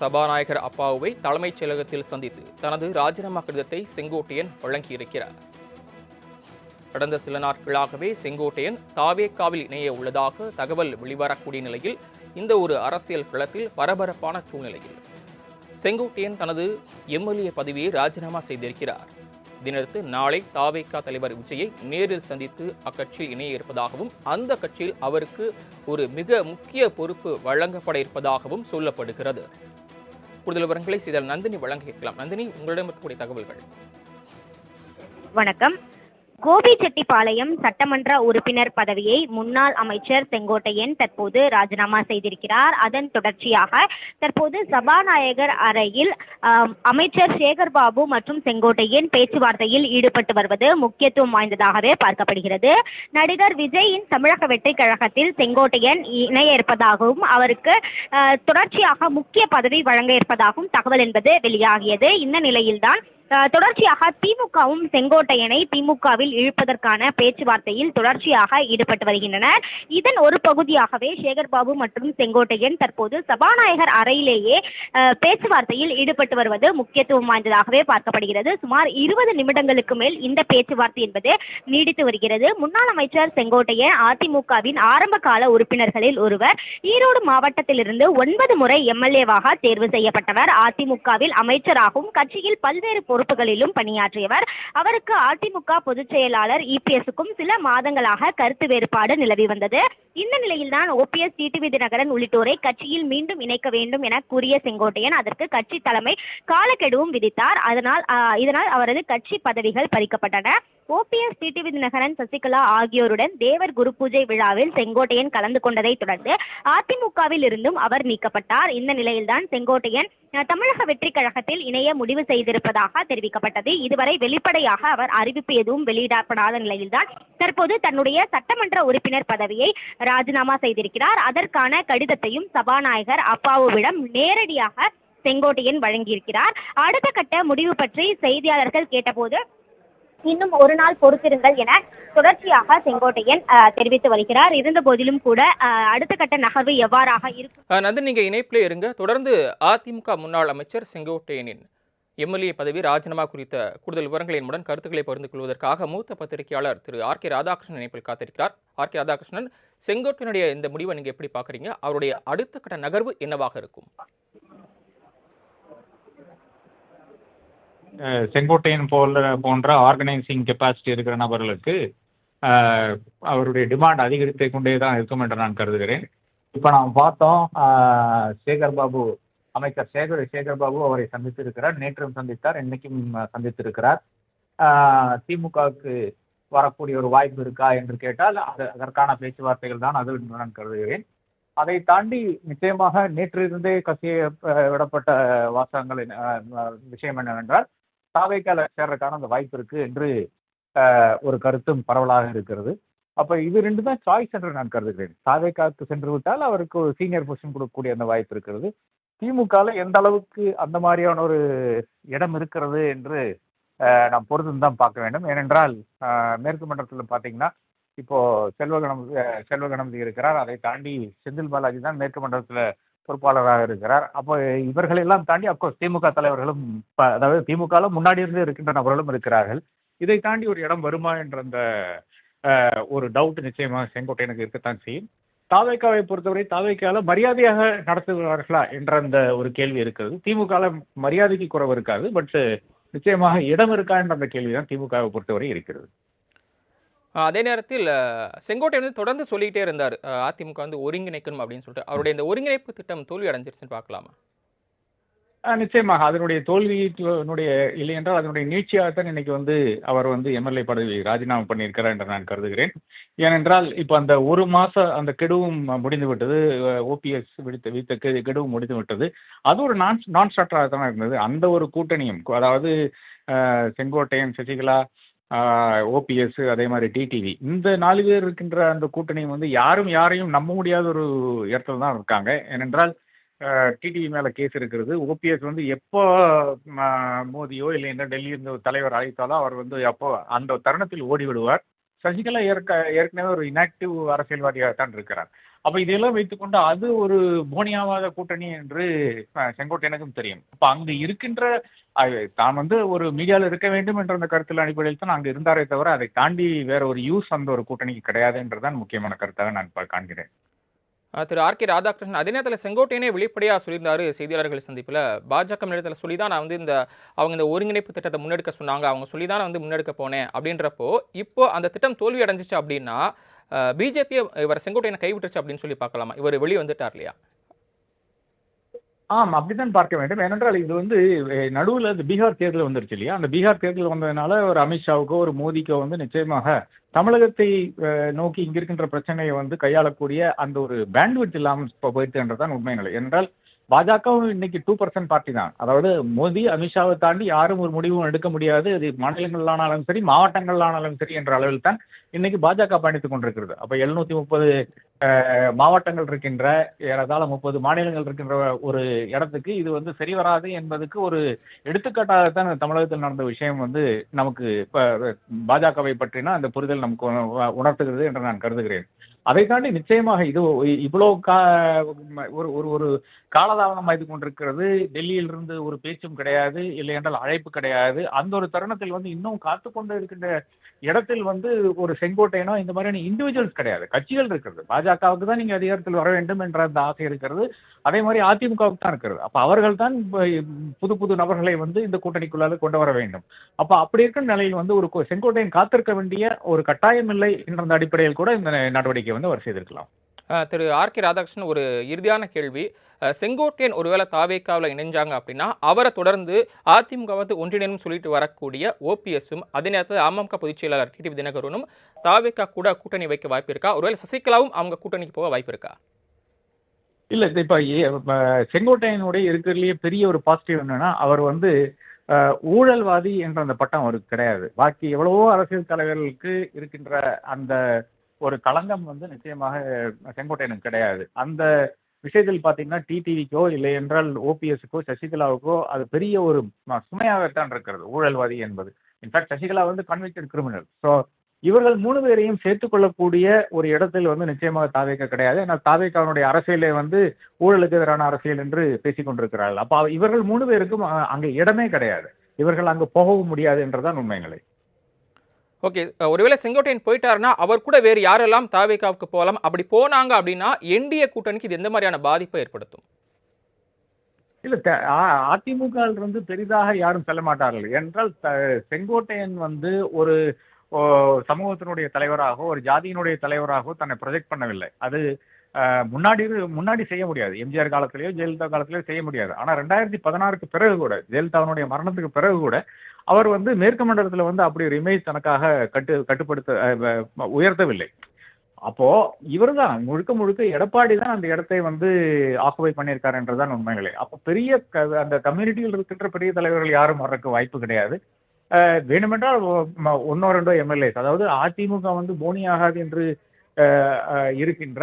சபாநாயகர் அப்பாவுவை தலைமைச் செயலகத்தில் சந்தித்து தனது ராஜினாமா கடிதத்தை செங்கோட்டையன் வழங்கியிருக்கிறார். கடந்த சில நாட்களாகவே செங்கோட்டையன் தாவேக்காவில் இணைய உள்ளதாக தகவல் வெளிவரக்கூடிய நிலையில் இந்த ஒரு அரசியல் களத்தில் பரபரப்பான சூழ்நிலையில் செங்கோட்டையன் தனது எம்எல்ஏ பதவியை ராஜினாமா செய்திருக்கிறார். இதனடுத்து நாளை தாவேக்கா தலைவர் விஜயை நேரில் சந்தித்து அக்கட்சியில் இணைய இருப்பதாகவும் அந்த கட்சியில் அவருக்கு ஒரு மிக முக்கிய பொறுப்பு வழங்கப்பட இருப்பதாகவும் சொல்லப்படுகிறது. கூடுதல் விவரங்களை செய்தால் நந்தினி வழங்க கேட்கலாம் நந்தினி உங்களிடம் இருக்கக்கூடிய தகவல்கள். வணக்கம். கோபிச்செட்டிப்பாளையம் சட்டமன்ற உறுப்பினர் பதவியை முன்னாள் அமைச்சர் செங்கோட்டையன் தற்போது ராஜினாமா செய்திருக்கிறார். அதன் தொடர்ச்சியாக தற்போது சபாநாயகர் அறையில் அமைச்சர் சேகர் பாபு மற்றும் செங்கோட்டையன் பேச்சுவார்த்தையில் ஈடுபட்டு வருவது முக்கியத்துவம் வாய்ந்ததாகவே பார்க்கப்படுகிறது. நடிகர் விஜயின் தமிழக வெற்றிக் கழகத்தில் செங்கோட்டையன் இணைய இருப்பதாகவும் அவருக்கு தொடர்ச்சியாக முக்கிய பதவி வழங்க இருப்பதாகவும் தகவல் என்பது வெளியாகியது. இந்த நிலையில்தான் தொடர்ச்சியாக திமுகவும் செங்கோட்டையனை திமுகவில் இழுப்பதற்கான பேச்சுவார்த்தையில் தொடர்ச்சியாக ஈடுபட்டு வருகின்றனர். இதன் ஒரு பகுதியாகவே சேகர்பாபு மற்றும் செங்கோட்டையன் தற்போது சபாநாயகர் அறையிலேயே பேச்சுவார்த்தையில் ஈடுபட்டு வருவது முக்கியத்துவம் வாய்ந்ததாகவே பார்க்கப்படுகிறது. சுமார் இருபது நிமிடங்களுக்கு மேல் இந்த பேச்சுவார்த்தை என்பது நீடித்து வருகிறது. முன்னாள் அமைச்சர் செங்கோட்டையன் அதிமுகவின் ஆரம்ப கால உறுப்பினர்களில் ஒருவர் ஈரோடு மாவட்டத்திலிருந்து ஒன்பது முறை எம்எல்ஏவாக தேர்வு செய்யப்பட்டவர். அதிமுகவில் அமைச்சராகவும் கட்சியில் பல்வேறு பொறுப்புகளிலும் பணியாற்றியவர். அவருக்கு அதிமுக பொதுச் செயலாளர் இபிஎஸ்க்கும் சில மாதங்களாக கருத்து வேறுபாடு நிலவி வந்தது. இந்த நிலையில்தான் ஓபிஎஸ் டிடிவி தினகரன் உள்ளிட்டோரை கட்சியில் மீண்டும் இணைக்க வேண்டும் என கூறிய செங்கோட்டையன் அதற்கு கட்சி தலைமை காலக்கெடுவும் விதித்தார். அதனால் இதனால் அவரது கட்சி பதவிகள் பறிக்கப்பட்டன. ஓபிஎஸ் டிடிவி தினகரன் சசிகலா ஆகியோருடன் தேவர் குரு பூஜை விழாவில் செங்கோட்டையன் கலந்து கொண்டதை தொடர்ந்து அதிமுகவில் இருந்தும் அவர் நீக்கப்பட்டார். இந்த நிலையில்தான் செங்கோட்டையன் தமிழக வெற்றி கழகத்தில் இணைய முடிவு செய்திருப்பதாக தெரிவிக்கப்பட்டது. இதுவரை வெளிப்படையாக அவர் அறிவிப்பு எதுவும் வெளியிடப்படாத நிலையில்தான் தற்போது தன்னுடைய சட்டமன்ற உறுப்பினர் பதவியை ராஜினாமா செய்திருக்கிறார். அதற்கான கடிதத்தையும் சபாநாயகர் அப்பாவுவிடம் நேரடியாக செங்கோட்டையன் வழங்கியிருக்கிறார். அடுத்த கட்ட முடிவு பற்றி செய்தியாளர்கள் கேட்டபோது இன்னும் ஒரு நாள் பொறுத்திருங்கள் என தொடர்ச்சியாக செங்கோட்டையன் தெரிவித்து வருகிறார். இருந்த போதிலும் கூட அடுத்த கட்ட நகர்வு எவ்வாறாக இருக்கும்? நந்தன் நீங்க இணைப்பிலே இருங்க. தொடர்ந்து அதிமுக முன்னாள் அமைச்சர் செங்கோட்டையனின் எம்எல்ஏ பதவி ராஜினாமா குறித்த கூடுதல் விவரங்களை என்னுடன் கருத்துக்களை பகிர்ந்து கொள்வதற்காக மூத்த பத்திரிகையாளர் திரு ஆர் கே ராதாகிருஷ்ணன் இணைப்பில் காத்திருக்கிறார். ஆர் கே ராதாகிருஷ்ணன் செங்கோட்டையனுடைய இந்த முடிவை நீங்க எப்படி பாக்குறீங்க அவருடைய அடுத்த கட்ட நகர்வு என்னவாக இருக்கும்? செங்கோட்டையன் போல போன்ற ஆர்கனைசிங் கெப்பாசிட்டி இருக்கிற நபர்களுக்கு அவருடைய டிமாண்ட் அதிகரித்து கொண்டே தான் இருக்கும் என்று நான் கருதுகிறேன். இப்போ நாம் பார்த்தோம் சேகர் பாபு அமைச்சர் சேகர் சேகர் பாபு அவரை சந்தித்திருக்கிறார். நேற்றும் சந்தித்தார் இன்னைக்கும் சந்தித்திருக்கிறார். திமுகவுக்கு வரக்கூடிய ஒரு வாய்ப்பு இருக்கா என்று கேட்டால் அது அதற்கான பேச்சுவார்த்தைகள் தான் அது என்று நான் கருதுகிறேன். அதை தாண்டி நிச்சயமாக நேற்றிருந்தே கசிய விடப்பட்ட வாசகங்கள் விஷயம் என்னவென்றால் தாவைக்கால சேர்றதுக்கான அந்த வாய்ப்பு இருக்கு என்று ஒரு கருத்தும் பரவலாக இருக்கிறது. அப்ப இது ரெண்டு தான் சாய்ஸ் என்று நான் கருதுகிறேன். தாவைக்காவுக்கு சென்று விட்டால் அவருக்கு ஒரு சீனியர் பொசிஷன் கொடுக்கக்கூடிய அந்த வாய்ப்பு இருக்கிறது. திமுகவில் எந்த அளவுக்கு அந்த மாதிரியான ஒரு இடம் இருக்கிறது என்று நாம் பொறுத்து தான் பார்க்க வேண்டும். ஏனென்றால் மேற்கு மண்டலத்தில் பார்த்தீங்கன்னா இப்போ செல்வகணம் அஹ், செல்வகணபதி இருக்கிறார். அதை தாண்டி செந்தில் பாலாஜி தான் மேற்கு மண்டலத்தில் பொறுப்பாளராக இருக்கிறார். அப்போ இவர்கள் எல்லாம் தாண்டி அப்கோர்ஸ் திமுக தலைவர்களும் அதாவது திமுகவில் முன்னாடி இருந்து இருக்கின்ற நபர்களும் இருக்கிறார்கள். இதை தாண்டி ஒரு இடம் வருமா என்ற அந்த ஒரு டவுட் நிச்சயமாக செங்கோட்டையனுக்கு இருக்கத்தான் செய்யும். தாவைக்காவை பொறுத்தவரை தாவைக்கால மரியாதையாக நடத்துகிறார்களா என்ற அந்த ஒரு கேள்வி இருக்கிறது. திமுகவில் மரியாதைக்கு குறைவு இருக்காது பட் நிச்சயமாக இடம் இருக்கா என்ற அந்த கேள்வி தான் திமுகவை பொறுத்தவரை இருக்கிறது. அதே நேரத்தில் செங்கோட்டை வந்து தொடர்ந்து சொல்லிக்கிட்டே இருந்தார். அதிமுக வந்து ஒருங்கிணைக்கணும் அப்படின்னு சொல்லிட்டு. அவருடைய இந்த ஒருங்கிணைப்பு திட்டம் தோல்வி அடைஞ்சிருச்சுன்னு பார்க்கலாமா? நிச்சயமாக. அதனுடைய தோல்வியினுடைய இல்லை என்றால் அதனுடைய நீட்சியாகத்தான் இன்னைக்கு வந்து அவர் வந்து எம்எல்ஏ பதவி ராஜினாமா பண்ணியிருக்கிறார் என்று நான் கருதுகிறேன். ஏனென்றால் இப்போ அந்த ஒரு மாச அந்த கெடுவும் முடிந்து விட்டது. ஓபிஎஸ் விடுத்த வித்த கெ- கெடுவும் முடிந்து விட்டது. அது ஒரு நான் நான் ஸ்டார்டராக தான் இருந்தது. அந்த ஒரு கூட்டணியும் அதாவது செங்கோட்டையன் சசிகலா ஓபிஎஸ் அதே மாதிரி டிடிவி இந்த நாலு பேர் இருக்கின்ற அந்த கூட்டணி வந்து யாரும் யாரையும் நம்ப முடியாத ஒரு இடத்துல தான் இருக்காங்க. ஏனென்றால் டிடிவி மேலே கேஸ் இருக்கிறது. ஓபிஎஸ் வந்து எப்போ மோதியோ இல்லை என்ன டெல்லி இருந்த ஒரு தலைவர் அழைத்தாலோ அவர் வந்து அப்போ அந்த தருணத்தில் ஓடி விடுவார் சசிகலா ஏற்க ஏற்கனவே ஒரு இனாக்டிவ் அரசியல்வாதியாக தான் இருக்கிறார். அப்ப இதையெல்லாம் வைத்துக்கொண்டு அது ஒரு போனியாவாத கூட்டணி என்று செங்கோட்டையனுக்கும் தெரியும். அப்ப அங்கு இருக்கின்ற தான் வந்து ஒரு மீடியாவில் இருக்க வேண்டும் என்ற அந்த கருத்தில் அடிப்படையில் தான் அங்கு இருந்தாரே தவிர அதை தாண்டி வேற ஒரு யூஸ் அந்த ஒரு கூட்டணிக்கு கிடையாது என்றுதான் முக்கியமான கருத்தாக நான் காண்கிறேன். திரு ஆர் கே ராதாகிருஷ்ணன் அதே நேரத்தில் செங்கோட்டையனே வெளிப்படையாக சொல்லியிருந்தார் செய்தியாளர்கள் சந்திப்பில். பாஜக நேரத்தில் சொல்லி தான் நான் வந்து இந்த அவங்க இந்த ஒருங்கிணைப்பு திட்டத்தை முன்னெடுக்க சொன்னாங்க அவங்க சொல்லி தான் நான் வந்து முன்னெடுக்க போனேன் அப்படின்றப்போ இப்போ அந்த திட்டம் தோல்வி அடைஞ்சிச்சு அப்படின்னா பிஜேபியை இவர் செங்கோட்டையனை கைவிட்டுருச்சு அப்படின்னு சொல்லி பார்க்கலாமா? இவர் வெளியே வந்துட்டார் இல்லையா? ஆம் அப்படித்தான் பார்க்க வேண்டும். ஏனென்றால் இது வந்து நடுவில் இந்த பீகார் தேர்தல் வந்துருச்சு இல்லையா? அந்த பீகார் தேர்தல் வந்ததுனால ஒரு அமித்ஷாவுக்கோ ஒரு மோடிக்கோ வந்து நிச்சயமாக தமிழகத்தை நோக்கி இங்கே இருக்கின்ற பிரச்சனையை வந்து கையாளக்கூடிய அந்த ஒரு பேண்ட்விட் இல்லாமல் இப்போ போயிட்டுன்றதான் உண்மை நிலை. என்றால் பாஜகவும் இன்னைக்கு டூ பர்சன்ட் பார்ட்டி தான். அதாவது மோடி அமித்ஷாவை தாண்டி யாரும் ஒரு முடிவும் எடுக்க முடியாது. அது மாநிலங்களானாலும் சரி மாவட்டங்களானாலும் சரி என்ற அளவில் தான் இன்னைக்கு பாஜக பயணித்துக் கொண்டிருக்கிறது. அப்ப எழுநூத்தி முப்பது மாவட்டங்கள் இருக்கின்ற ஏறத்தாழ முப்பது மாநிலங்கள் இருக்கின்ற ஒரு இடத்துக்கு இது வந்து சரி வராது என்பதுக்கு ஒரு எடுத்துக்காட்டாகத்தான் தமிழகத்தில் நடந்த விஷயம் வந்து நமக்கு இப்ப பாஜகவை பற்றினா அந்த புரிதல் நமக்கு உணர்த்துகிறது என்று நான் கருதுகிறேன். அதை தாண்டி நிச்சயமாக இது இவ்வளோ கா ஒரு ஒரு ஒரு காலதாமதம் ஆய்ந்து கொண்டிருக்கிறது. டெல்லியிலிருந்து ஒரு பேச்சும் கிடையாது இல்லை என்றால் அழைப்பு கிடையாது. அந்த ஒரு தருணத்தில் வந்து இன்னும் காத்து கொண்டு இருக்கின்ற இடத்தில் வந்து ஒரு செங்கோட்டையனோ இந்த மாதிரியான இண்டிவிஜுவல்ஸ் கிடையாது. கட்சிகள் இருக்கிறது. பாஜகவுக்கு தான் நீங்க அதிகாரத்தில் வர வேண்டும் என்ற அந்த ஆசை இருக்கிறது. அதே மாதிரி அதிமுகவுக்கு தான் இருக்கிறது. அப்ப அவர்கள் தான் புது புது நபர்களை வந்து இந்த கூட்டணிக்குள்ளால கொண்டு வர வேண்டும். அப்ப அப்படி இருக்கிற நிலையில் வந்து ஒரு செங்கோட்டையன் காத்திருக்க வேண்டிய ஒரு கட்டாயம் இல்லை என்ற அடிப்படையில் கூட இந்த நடவடிக்கை வந்து அவர் செய்திருக்கலாம். திரு ஆர் கே ராதாகிருஷ்ணன் ஒரு இறுதியான கேள்வி. செங்கோட்டையன் ஒருவேளை தாவேக்காவில் இணைஞ்சாங்க அப்படின்னா அவரை தொடர்ந்து அதிமுக வந்து ஒன்றிணைன்னு சொல்லிட்டு வரக்கூடிய ஓபிஎஸும் அதே நேரத்தில் அமமுக பொதுச் செயலாளர் டிடிவி தினகரனும் தாவேக்கா கூட கூட்டணி வைக்க வாய்ப்பு இருக்கா? ஒருவேளை சசிகலாவும் அவங்க கூட்டணிக்கு போக வாய்ப்பு இருக்கா? இல்ல இப்ப செங்கோட்டையனுடைய இருக்கிறதுலயே பெரிய ஒரு பாசிட்டிவ் என்னன்னா அவர் வந்து ஊழல்வாதி என்ற அந்த பட்டம் அவருக்கு கிடையாது. பாக்கி எவ்வளவோ அரசியல் தலைவர்களுக்கு இருக்கின்ற அந்த ஒரு களங்கம் வந்து நிச்சயமாக செங்கோட்டையனுக்கு கிடையாது. அந்த விஷயத்தில் பார்த்தீங்கன்னா டிடிவிக்கோ இல்லை என்றால் ஓபிஎஸ்க்கோ சசிகலாவுக்கோ அது பெரிய ஒரு சுமையாகத்தான் இருக்கிறது. ஊழல்வாதி என்பது. இன்ஃபேக்ட் சசிகலா வந்து கன்விக்டட் கிரிமினல் ஸோ இவர்கள் மூணு பேரையும் சேர்த்துக் கொள்ளக்கூடிய ஒரு இடத்தில் வந்து நிச்சயமாக தாவேக்க கிடையாது. ஏன்னா தாவேக்காவுடைய அரசியலே வந்து ஊழலுக்கு எதிரான அரசியல் என்று பேசிக்கொண்டிருக்கிறார்கள் அப்போ இவர்கள் மூணு பேருக்கும் அங்கே இடமே கிடையாது. இவர்கள் அங்கு போகவும் முடியாது என்றுதான் உண்மைகளை. ஓகே ஒருவேளை செங்கோட்டையன் போயிட்டாருன்னா அவர் கூட வேறு யாரெல்லாம் தாவேகாவுக்கு போகலாம்? அப்படி போனாங்க அப்படின்னா என்டிஏ கூட்டணிக்கு இது எந்த மாதிரியான பாதிப்பை ஏற்படுத்தும்? இல்லை த- அதிமுக இருந்து பெரிதாக யாரும் செல்ல மாட்டார்கள். என்றால் த- செங்கோட்டையன் வந்து ஒரு ஓ, சமூகத்தினுடைய தலைவராகவோ ஒரு ஜாதியினுடைய தலைவராகவோ தன்னை ப்ரொஜெக்ட் பண்ணவில்லை. அது முன்னாடி இரு- முன்னாடி செய்ய முடியாது. எம்ஜிஆர் காலத்திலேயோ ஜெயலலிதா காலத்திலேயோ செய்ய முடியாது. ஆனால் ரெண்டாயிரத்தி பதினாறுக்கு பிறகு கூட ஜெயலலிதாவினுடைய மரணத்துக்கு பிறகு கூட அவர் வந்து மேற்கு மண்டலத்தில் வந்து அப்படி ஒரு இமேஜ் தனக்காக கட்டு கட்டுப்படுத்த உயர்த்தவில்லை. அப்போ இவர்தான் முழுக்க முழுக்க எடப்பாடி தான் அந்த இடத்தை வந்து ஆக்குபை பண்ணியிருக்காருன்றதான் உண்மைகளே. அப்போ பெரிய க- அந்த கம்யூனிட்டியில் இருக்கின்ற பெரிய தலைவர்கள் யாரும் வர்றதுக்கு வாய்ப்பு கிடையாது. வேணுமென்றால் ஒன்னோ ரெண்டோ எம்எல்ஏஸ் அதாவது அதிமுக வந்து போனி ஆகாது என்று இருக்கின்ற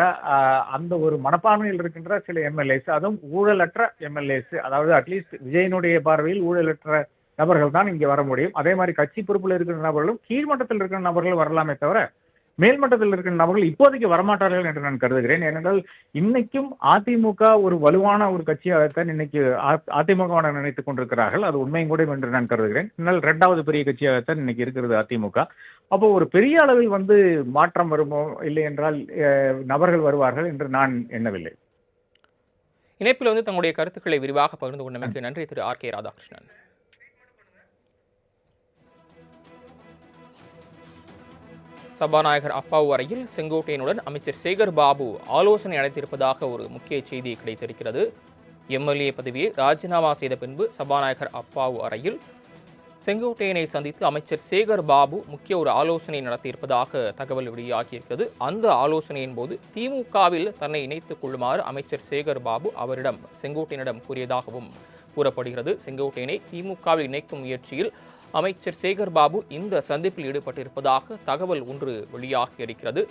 அந்த ஒரு மனப்பான்மையில் இருக்கின்ற சில எம்எல்ஏஸ் அதுவும் ஊழலற்ற எம்எல்ஏஸ் அதாவது அட்லீஸ்ட் விஜயனுடைய பார்வையில் ஊழலற்ற நபர்கள் தான் இங்கே வர முடியும். அதே மாதிரி கட்சி பொறுப்பில் இருக்கிற நபர்களும் கீழ்மட்டத்தில் இருக்கிற நபர்கள் வரலாமே தவிர மேல்மட்டத்தில் இருக்கிற நபர்கள் இப்போதைக்கு வரமாட்டார்கள் என்று நான் கருதுகிறேன். ஏனென்றால் இன்னைக்கும் அதிமுக ஒரு வலுவான ஒரு கட்சியாகத்தான் இன்னைக்கு அதிமுக நினைத்துக் கொண்டிருக்கிறார்கள். அது உண்மையும் கூட என்று நான் கருதுகிறேன். இரண்டாவது பெரிய கட்சியாகத்தான் இன்னைக்கு இருக்கிறது அதிமுக. அப்போ ஒரு பெரிய அளவில் வந்து மாற்றம் வருமோ இல்லை என்றால் நபர்கள் வருவார்கள் என்று நான் எண்ணவில்லை. இணைப்பில் வந்து தங்களுடைய கருத்துக்களை விரிவாக பகிர்ந்து கொண்டமைக்கு நன்றி திரு ஆர் கே ராதாகிருஷ்ணன். சபாநாயகர் அப்பாவு அறையில் செங்கோட்டையனுடன் அமைச்சர் சேகர் பாபு ஆலோசனை நடத்தியிருப்பதாக ஒரு முக்கிய செய்தி கிடைத்திருக்கிறது. எம்எல்ஏ பதவியை ராஜினாமா செய்த பின்பு சபாநாயகர் அப்பாவு அறையில் செங்கோட்டையனை சந்தித்து அமைச்சர் சேகர் பாபு முக்கிய ஒரு ஆலோசனை நடத்தியிருப்பதாக தகவல் வெளியாகியிருக்கிறது. அந்த ஆலோசனையின் போது திமுகவில் தன்னை இணைத்துக் கொள்ளுமாறு அமைச்சர் சேகர் பாபு அவரிடம் செங்கோட்டையனிடம் கூறியதாகவும் கூறப்படுகிறது. செங்கோட்டையனை திமுகவில் இணைக்கும் முயற்சியில் அமைச்சர் சேகர் பாபு இந்த சந்திப்பில் ஈடுபட்டிருப்பதாக தகவல் ஒன்று வெளியாகி இருக்கிறது.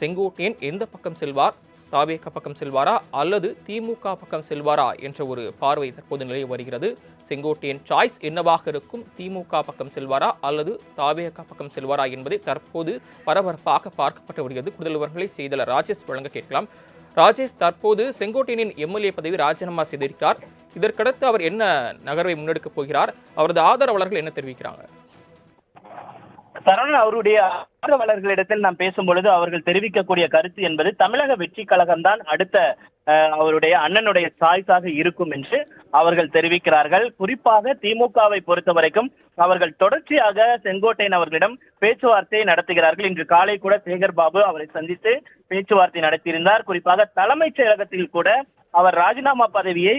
செங்கோட்டையன் எந்த பக்கம் செல்வார்? தாவேக பக்கம் செல்வாரா அல்லது திமுக பக்கம் செல்வாரா என்ற ஒரு பார்வை தற்போது நிலவி வருகிறது. செங்கோட்டையின் சாய்ஸ் என்னவாக இருக்கும்? திமுக பக்கம் செல்வாரா அல்லது தாவேக பக்கம் செல்வாரா என்பதை தற்போது பரபரப்பாக பார்க்கப்பட்டு வருகிறது. கூடுதல் விவரங்களை ராஜேஷ் வழங்க கேட்கலாம். ராஜேஷ் தற்போது செங்கோட்டையனின் எம்எல்ஏ பதவி ராஜினாமா செய்திருக்கிறார். இதற்கடுத்து அவர் என்ன நகர்வை முன்னெடுக்கப் போகிறார்? அவரது ஆதரவாளர்கள் என்ன தெரிவிக்கிறாங்க? சரவணன் அவருடைய ஆதரவாளர்களிடத்தில் நாம் பேசும் பொழுது அவர்கள் தெரிவிக்கக்கூடிய கருத்து என்பது தமிழக வெற்றி கழகம் தான் அடுத்த அவருடைய அண்ணனுடைய சாய்ஸாக இருக்கும் என்று அவர்கள் தெரிவிக்கிறார்கள். குறிப்பாக திமுகவை பொறுத்த வரைக்கும் அவர்கள் தொடர்ச்சியாக செங்கோட்டையன் அவர்களிடம் பேச்சுவார்த்தையை நடத்துகிறார்கள். இன்று காலை கூட சேகர் பாபு அவரை சந்தித்து பேச்சுவார்த்தை நடத்தியிருந்தார். குறிப்பாக தலைமைச் செயலகத்தில் கூட அவர் ராஜினாமா பதவியை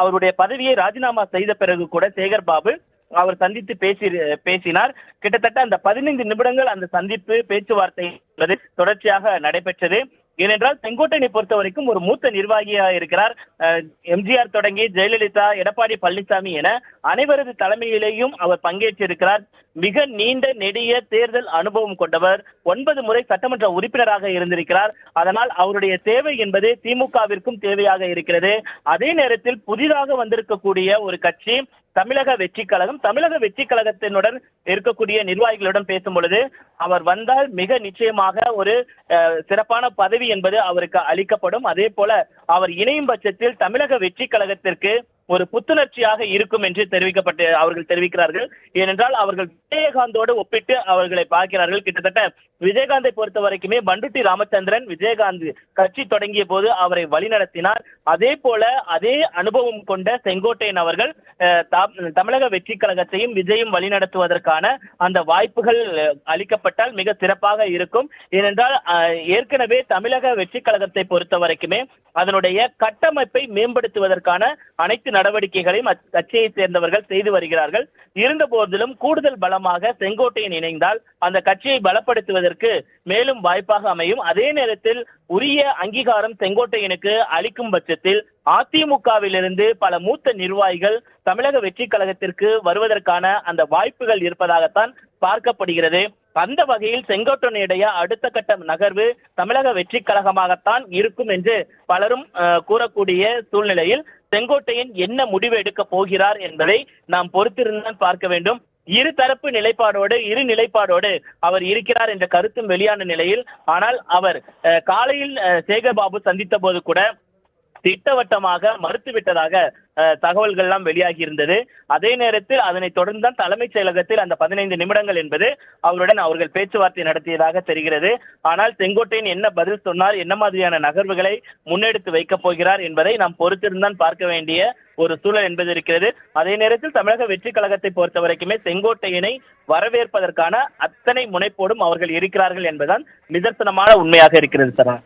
அவருடைய பதவியை ராஜினாமா செய்த பிறகு கூட சேகர் பாபு அவர் சந்தித்து பேசி பேசினார். கிட்டத்தட்ட அந்த பதினைந்து நிமிடங்கள் அந்த சந்திப்பு பேச்சுவார்த்தை என்பது தொடர்ச்சியாக நடைபெற்றது. ஏனென்றால் செங்கோட்டையனை பொறுத்த வரைக்கும் ஒரு மூத்த நிர்வாகியாக இருக்கிறார். எம்ஜிஆர் தொடங்கி ஜெயலலிதா எடப்பாடி பழனிசாமி என அனைவரது தலைமையிலேயும் அவர் பங்கேற்றிருக்கிறார். மிக நீண்ட நெடிய தேர்தல் அனுபவம் கொண்டவர். ஒன்பது முறை சட்டமன்ற உறுப்பினராக இருந்திருக்கிறார். அதனால் அவருடைய தேவை என்பது திமுகவிற்கும் தேவையாக இருக்கிறது. அதே நேரத்தில் புதிதாக வந்திருக்கக்கூடிய ஒரு கட்சி தமிழக வெற்றி கழகம் தமிழக வெற்றி கழகத்தினுடன் இருக்கக்கூடிய நிர்வாகிகளுடன் பேசும் பொழுது அவர் வந்தால் மிக நிச்சயமாக ஒரு சிறப்பான பதவி என்பது அவருக்கு அளிக்கப்படும். அதே போல அவர் இணையும் பட்சத்தில் தமிழக வெற்றி கழகத்திற்கு ஒரு புத்துணர்ச்சியாக இருக்கும் என்று தெரிவிக்கப்பட்டு அவர்கள் தெரிவிக்கிறார்கள். ஏனென்றால் அவர்கள் விஜயகாந்தோடு ஒப்பிட்டு அவர்களை பார்க்கிறார்கள். கிட்டத்தட்ட விஜயகாந்தை பொறுத்த வரைக்குமே பண்டுட்டி ராமச்சந்திரன் விஜயகாந்த் கட்சி தொடங்கிய போது அவரை வழிநடத்தினார். அதே போல அதே அனுபவம் கொண்ட செங்கோட்டையன் அவர்கள் தமிழக வெற்றி கழகத்தையும் விஜயும் வழிநடத்துவதற்கான அந்த வாய்ப்புகள் அளிக்கப்பட்டால் மிக சிறப்பாக இருக்கும். ஏனென்றால் ஏற்கனவே தமிழக வெற்றி கழகத்தை பொறுத்த வரைக்குமே அதனுடைய கட்டமைப்பை மேம்படுத்துவதற்கான அனைத்து நடவடிக்கைகளையும் கட்சியை சேர்ந்தவர்கள் செய்து வருகிறார்கள். இருந்த போதிலும் கூடுதல் பலமாக செங்கோட்டையன் இணைந்தால் அந்த கட்சியை பலப்படுத்துவதற்கு மேலும் வாய்ப்பாக அமையும். அதே நேரத்தில் உரிய அங்கீகாரம் செங்கோட்டையனுக்கு அளிக்கும் பட்சத்தில் அதிமுகவிலிருந்து பல மூத்த நிர்வாகிகள் தமிழக வெற்றி கழகத்திற்கு வருவதற்கான அந்த வாய்ப்புகள் இருப்பதாகத்தான் பார்க்கப்படுகிறது. அந்த வகையில் செங்கோட்டையனுடைய அடுத்த கட்ட நகர்வு தமிழக வெற்றி கழகமாகத்தான் இருக்கும் என்று பலரும் கூறக்கூடிய சூழ்நிலையில் செங்கோட்டையன் என்ன முடிவு எடுக்க போகிறார் என்பதை நாம் பொறுத்திருந்தான் பார்க்க வேண்டும். இரு தரப்பு நிலைப்பாடோடு இரு நிலைப்பாடோடு அவர் இருக்கிறார் என்ற கருத்தும் வெளியான நிலையில் ஆனால் அவர் காலையில் சேகர்பாபு சந்தித்த போது கூட திட்டவட்டமாக மறுத்துவிட்டதாக தகவல்கள்லாம் தகவல்கள் எல்லாம் வெளியாகி இருந்தது அதே நேரத்தில் அதனைத் தொடர்ந்து தான் தலைமைச் செயலகத்தில் அந்த பதினைந்து நிமிடங்கள் என்பது அவருடன் அவர்கள் பேச்சுவார்த்தை நடத்தியதாக தெரிகிறது. ஆனால் செங்கோட்டையன் என்ன பதில் சொன்னார் என்ன மாதிரியான நகர்வுகளை முன்னெடுத்து வைக்கப் போகிறார் என்பதை நாம் பொறுத்திருந்தான் பார்க்க வேண்டிய ஒரு சூழல் என்பது இருக்கிறது. அதே நேரத்தில் தமிழக வெற்றி கழகத்தை பொறுத்த வரைக்குமே செங்கோட்டையனை வரவேற்பதற்கான அத்தனை முனைப்போடும் அவர்கள் இருக்கிறார்கள் என்பதுதான் நிதர்சனமான உண்மையாக இருக்கிறது சார்.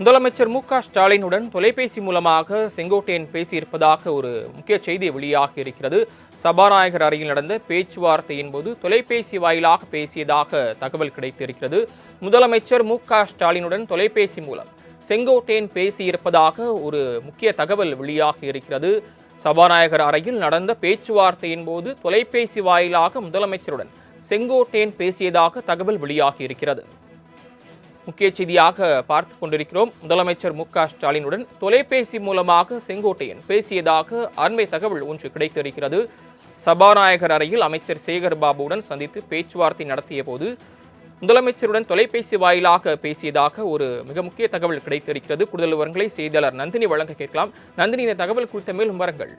முதலமைச்சர் மு க ஸ்டாலினுடன் தொலைபேசி மூலமாக செங்கோட்டையன் பேசியிருப்பதாக ஒரு முக்கிய செய்தி வெளியாகி இருக்கிறது. சபாநாயகர் அறையில் நடந்த பேச்சுவார்த்தையின் போது தொலைபேசி வாயிலாக பேசியதாக தகவல் கிடைத்திருக்கிறது. முதலமைச்சர் மு க ஸ்டாலினுடன் தொலைபேசி மூலம் செங்கோட்டையன் பேசியிருப்பதாக ஒரு முக்கிய தகவல் வெளியாகி இருக்கிறது. சபாநாயகர் அறையில் நடந்த பேச்சுவார்த்தையின் போது தொலைபேசி வாயிலாக முதலமைச்சருடன் செங்கோட்டையன் பேசியதாக தகவல் வெளியாகி இருக்கிறது. முக்கிய செய்தியாக பார்த்து கொண்டிருக்கிறோம். முதலமைச்சர் மு ஸ்டாலினுடன் தொலைபேசி மூலமாக செங்கோட்டையன் பேசியதாக அண்மை தகவல் ஒன்று கிடைத்திருக்கிறது. சபாநாயகர் அறையில் அமைச்சர் சேகர் பாபுவுடன் சந்தித்து பேச்சுவார்த்தை நடத்திய போது முதலமைச்சருடன் தொலைபேசி வாயிலாக பேசியதாக ஒரு மிக முக்கிய தகவல் கிடைத்திருக்கிறது. கூடுதல் விவரங்களை செய்தியாளர் நந்தினி வழங்க கேட்கலாம். நந்தினி இந்த தகவல் குறித்த மேலும் விவரங்கள்.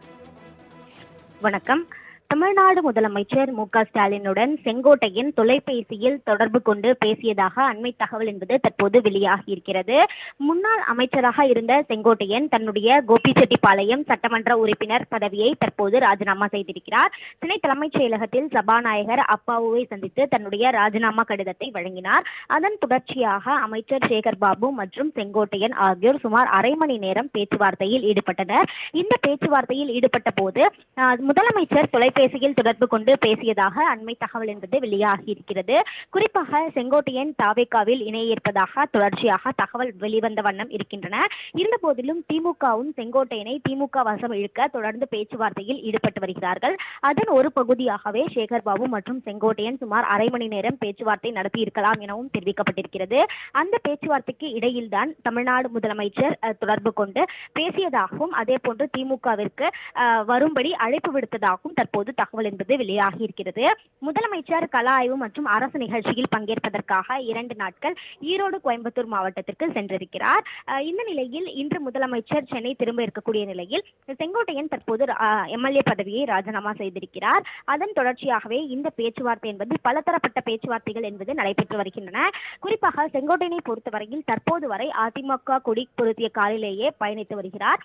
வணக்கம். தமிழ்நாடு முதலமைச்சர் மு க ஸ்டாலினுடன் செங்கோட்டையின் தொலைபேசியில் தொடர்பு கொண்டு பேசியதாக அண்மை தகவல் என்பது தற்போது வெளியாகி இருக்கிறது முன்னாள் அமைச்சராக இருந்த செங்கோட்டையன் தன்னுடைய கோபிச்செட்டிப்பாளையம் சட்டமன்ற உறுப்பினர் பதவியை தற்போது ராஜினாமா செய்திருக்கிறார். சென்னை தலைமைச் செயலகத்தில் சபாநாயகர் அப்பாவுவை சந்தித்து தன்னுடைய ராஜினாமா கடிதத்தை வழங்கினார். அதன் தொடர்ச்சியாக அமைச்சர் சேகர் பாபு மற்றும் செங்கோட்டையன் ஆகியோர் சுமார் அரை மணி நேரம் பேச்சுவார்த்தையில் ஈடுபட்டனர். இந்த பேச்சுவார்த்தையில் ஈடுபட்ட போது முதலமைச்சர் தொலைபேசி தொலைபேசியில் தொடர்பு கொண்டு பேசியதாக அண்மை தகவல் என்பது வெளியாகியிருக்கிறது குறிப்பாக செங்கோட்டையன் தாவேக்காவில் இணைய இருப்பதாக தொடர்ச்சியாக தகவல் வெளிவந்த வண்ணம் இருக்கின்றன. இருந்த போதிலும் திமுகவும் செங்கோட்டையனை திமுக வசம் இழுக்க தொடர்ந்து பேச்சுவார்த்தையில் ஈடுபட்டு வருகிறார்கள். அதன் ஒரு பகுதியாகவே சேகர்பாபு மற்றும் செங்கோட்டையன் சுமார் அரை மணி நேரம் பேச்சுவார்த்தை நடத்தியிருக்கலாம் எனவும் தெரிவிக்கப்பட்டிருக்கிறது. அந்த பேச்சுவார்த்தைக்கு இடையில்தான் தமிழ்நாடு முதலமைச்சர் தொடர்பு கொண்டு பேசியதாகவும் அதே போன்று திமுகவிற்கு வரும்படி அழைப்பு விடுத்ததாகவும் தற்போது தகவல் என்பது வெளியாகி இருக்கிறது. முதலமைச்சர் கல ஆய்வு மற்றும் அரசு நிகழ்ச்சியில் பங்கேற்பதற்காக இரண்டு நாட்கள் ஈரோடு கோயம்புத்தூர் மாவட்டத்திற்கு சென்றிருக்கிறார். இந்த நிலையில் இன்று முதலமைச்சர் சென்னை திரும்ப இருக்கக்கூடிய நிலையில் செங்கோட்டையன் தற்போது எம்எல்ஏ பதவியை ராஜினாமா செய்திருக்கிறார். அதன் தொடர்ச்சியாகவே இந்த பேச்சுவார்த்தை என்பது பலதரப்பட்ட பேச்சுவார்த்தைகள் என்பது நடைபெற்று வருகின்றன. குறிப்பாக செங்கோட்டையனை பொறுத்தவரையில் தற்போது வரை அதிமுக கொடி பொருத்திய காலிலேயே பயணித்து வருகிறார்.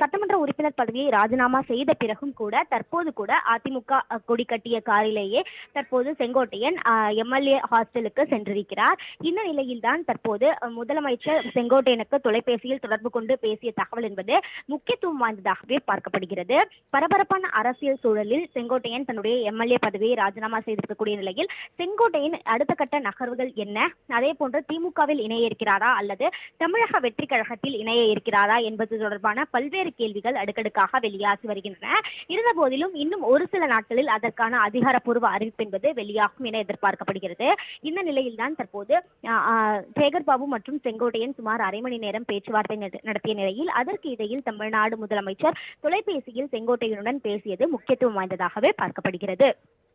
சட்டமன்ற உறுப்பினர் பதவியை ராஜினாமா செய்த பிறகும் கூட தற்போது கூட அதிமுக கொடி கட்டிய காரிலேயே தற்போது செங்கோட்டையன் எம்எல்ஏ ஹாஸ்டலுக்கு சென்றிருக்கிறார். இந்த நிலையில்தான் தற்போது முதலமைச்சர் செங்கோட்டையனுக்கு தொலைபேசியில் தொடர்பு கொண்டு பேசிய தகவல் என்பது முக்கியத்துவம் வாய்ந்ததாகவே பார்க்கப்படுகிறது. பரபரப்பான அரசியல் சூழலில் செங்கோட்டையன் தன்னுடைய எம்எல்ஏ பதவியை ராஜினாமா செய்திருக்கக்கூடிய நிலையில் செங்கோட்டையன் அடுத்த கட்ட நகர்வுகள் என்ன? அதே போன்று திமுகவில் இணைய இருக்கிறாரா? அல்லது தமிழக வெற்றி கழகத்தில் இணைய இருக்கிறாரா? என்பது தொடர்பான பல்வேறு கேள்விகள் அடுக்கடுக்காக வெளியாகி வருகின்றன. இருந்த போதிலும் இன்னும் ஒரு ஒரு சில நாட்களில் அதற்கான அதிகாரப்பூர்வ அறிவிப்பு என்பது வெளியாகும் என எதிர்பார்க்கப்படுகிறது. இந்த நிலையில்தான் தற்போது சேகர் பாபு மற்றும் செங்கோட்டையன் சுமார் அரை மணி நேரம் பேச்சுவார்த்தை நடத்திய நிலையில் அதற்கு இடையில் தமிழ்நாடு முதலமைச்சர் தொலைபேசியில் செங்கோட்டையனுடன் பேசியது முக்கியத்துவம் வாய்ந்ததாகவே பார்க்கப்படுகிறது.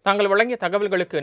தாங்கள் வழங்கிய தகவல்களுக்கு